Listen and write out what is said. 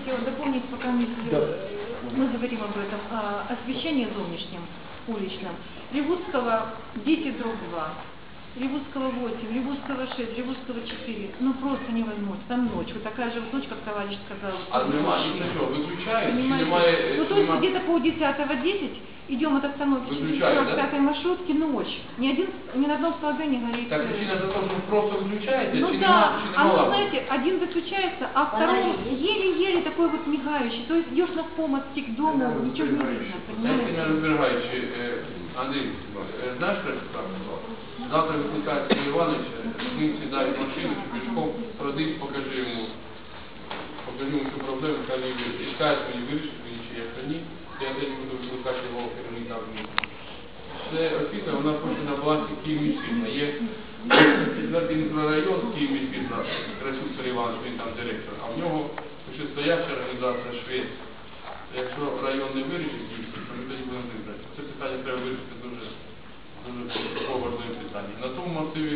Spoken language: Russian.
хотела дополнить, пока мы, Да. мы говорим об этом, а, освещение зовнішнем, уличном. Ревузского 10 дробь 2, Ревузского 8, Ревузского 6, Ревузского 4. Ну просто невозможно. Там ночь. Вот такая же вот ночь, как товарищ сказал. А немає нічого, виключають, чи Понимаете? немає... Ну, чи то есть нема- где-то пол 10 идем от остановки Выключают, да? 45 маршрутки ночь. Ни, один, ни на одном столбе не горит. Так э, причина за те, що ви просто виключаєте, Ну чи да, нема, чи а нема ну лампи? знаете, один выключается, а второй Фонари есть? еле-еле такой вот мигающий. То есть идешь на помосте к дому, ничего не видно, Знаєте, понимаете? не розберігаючи, е, Андрій, е, знаєш, що я справа? Завтра викликають Сергія Івановича, з ним сідають в машину, чи пішком, пройди, покажи йому, покажи йому цю проблему, хай він вирішить. І скажуть ні, я десь буду викликати його керівника в місті. Це освіта, вона хоче на балансі Київ-Міськвітна. Є четвертий мікрорайон Київ-Міськвітна, Красюк Сергій Іванович, він там директор, а в нього ще стояча організація швед. Якщо район не вирішить їх, то ми тоді будемо вибрати. Це питання треба вирішити дуже, дуже важливе питання. На тому масиві